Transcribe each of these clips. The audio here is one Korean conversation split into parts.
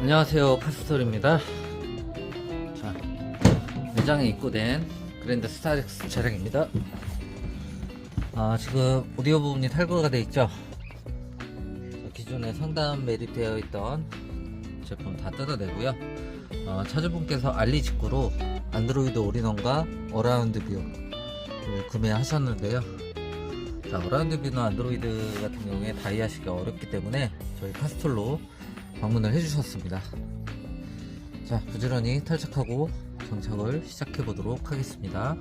안녕하세요 파스토리입니다. 자 매장에 입고된 그랜드 스타렉스 차량입니다. 아 지금 오디오 부분이 탈거가 되어 있죠? 자, 기존에 상단 매립되어 있던 제품 다 뜯어내고요. 어, 차주분께서 알리 직구로 안드로이드 올인원과 어라운드 뷰를 구매하셨는데요. 자 어라운드 뷰나 안드로이드 같은 경우에 다이아시가 어렵기 때문에 저희 파스톨로 방문을 해주셨습니다. 자, 부지런히 탈착하고 정착을 시작해 보도록 하겠습니다.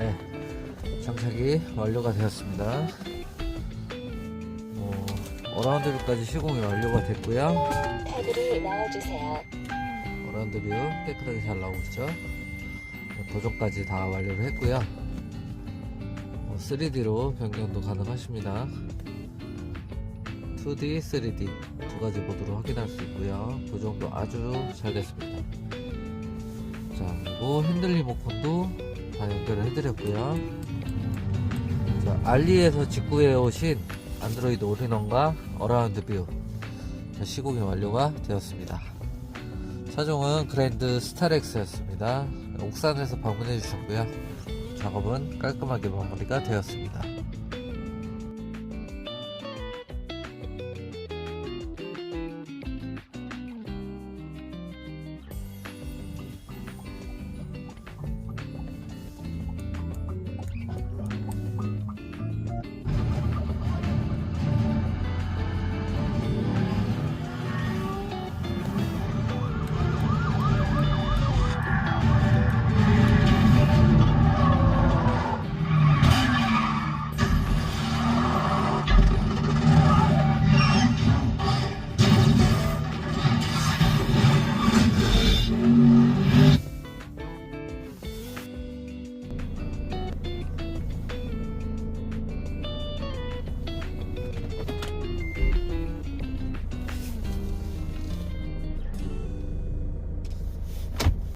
네, 장착이 완료가 되었습니다. 뭐, 어라운드뷰까지 시공이 완료가 됐고요. 카드를 넣어주세요. 어라운드뷰 깨끗하게 잘 나오고 있죠. 도전까지 다 완료를 했고요. 3D로 변경도 가능하십니다. 2D, 3D 두 가지 모드로 확인할 수 있고요. 도전도 아주 잘 됐습니다. 자, 그리고 핸들 리모컨도 다 연결을 해드렸고요. 자, 알리에서 직구해 오신 안드로이드 올인원과 어라운드 뷰 자, 시공이 완료가 되었습니다. 차종은 그랜드 스타렉스였습니다. 옥산에서 방문해 주셨고요. 작업은 깔끔하게 마무리가 되었습니다.